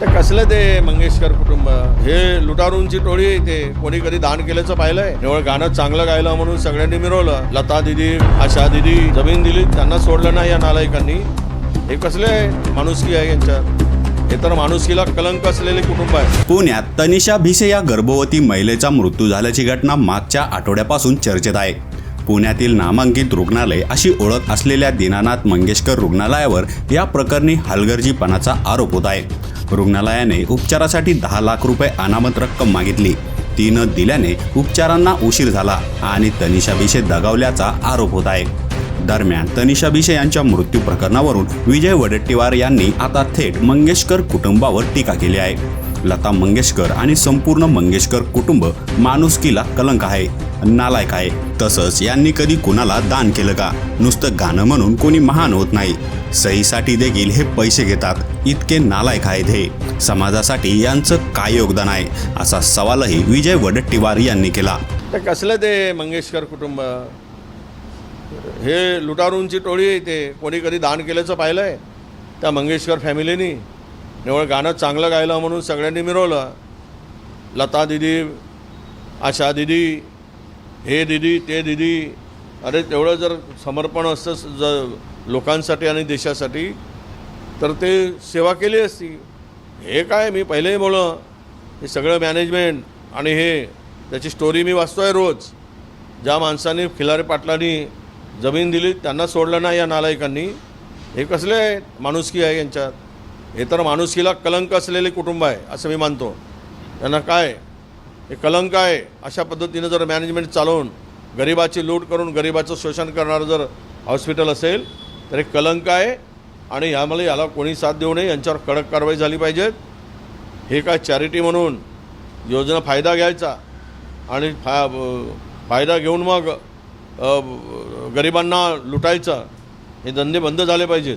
तर कसलं ते मंगेशकर कुटुंब? हे लुटारूंची टोळी ते कोणी कधी दान केल्याचं पाहिलंय? निवळ गाणं चांगलं गायलं म्हणून सगळ्यांनी मिरवलं. लता दिदी आशा दिदी जमीन दिली त्यांना सोडलं नाही या नालायकांनी. हे कसले माणुसकी आहे यांच्यात? हे तर माणुसकीला कलंक असलेले कुटुंब आहे. पुण्यात तनिषा भिसे या गर्भवती महिलेचा मृत्यू झाल्याची घटना मागच्या आठवड्यापासून चर्चेत आहे. पुण्यातील नामांकित रुग्णालय अशी ओळख असलेल्या दीनानाथ मंगेशकर रुग्णालयावर या प्रकरणी हलगर्जीपणाचा आरोप होत आहे. रुग्णालयाने उपचारासाठी दहा लाख रुपये अनामत रक्कम मागितली. ती न दिल्याने उपचारांना उशीर झाला आणि तनिषा भिसे दगावल्याचा आरोप होत आहे. दरम्यान तनिषा भिसे यांच्या मृत्यू प्रकरणावरून विजय वडेट्टीवार यांनी आता थेट मंगेशकर कुटुंबावर टीका केली आहे. लता मंगेशकर आणि संपूर्ण मंगेशकर कुटुंब माणुसकीला कलंक आहे नालायक आहे. तसंच यांनी कधी कुणाला दान केलं का? नुसतं गाणं म्हणून कोणी महान होत नाही. सहीसाठी देखील हे पैसे घेतात. इतके नालायक आहेत हे. समाजासाठी यांचं काय योगदान आहे? असा सवालही विजय वडट्टीवार यांनी केला. तर कसलं ते मंगेशकर कुटुंब? हे लुटारूंची टोळी आहे ते. कोणी कधी दान केल्याचं पाहिलंय? त्या मंगेशकर फॅमिलीनी निवळ गाणं चांगलं गायलं म्हणून सगळ्यांनी मिरवलं. लता दिदी आशा दिदी हे दिदी ते दिदी. अरे तेवढं जर समर्पण असतं स- ज लोकांसाठी आणि देशासाठी तर ते सेवा केली असती. हे काय मी पहिलेही बोलं हे सगळं मॅनेजमेंट आणि हे त्याची स्टोरी मी वाचतो आहे रोज. ज्या माणसांनी खिलारे पाटलांनी जमीन दिली त्यांना सोडलं नाही या नालायकांनी. हे कसले आहे माणुसकी आहे यांच्यात. हे तर माणुसकीला कलंक असलेले कुटुंब आहे असं मी मानतो. त्यांना काय? हे कलंक आहे. अशा पद्धतीनं जर मॅनेजमेंट चालवून गरिबाची लूट करून गरिबाचं शोषण करणारं जर हॉस्पिटल असेल तर हे कलंक आहे आणि यामुळे याला कोणी साथ देऊ नये यांच्यावर कडक कारवाई झाली पाहिजेत. हे काय चॅरिटी म्हणून योजना फायदा घ्यायचा? आणि फा फायदा घेऊन मग गरिबांना लुटायचं? हे धंदे बंद झाले पाहिजेत.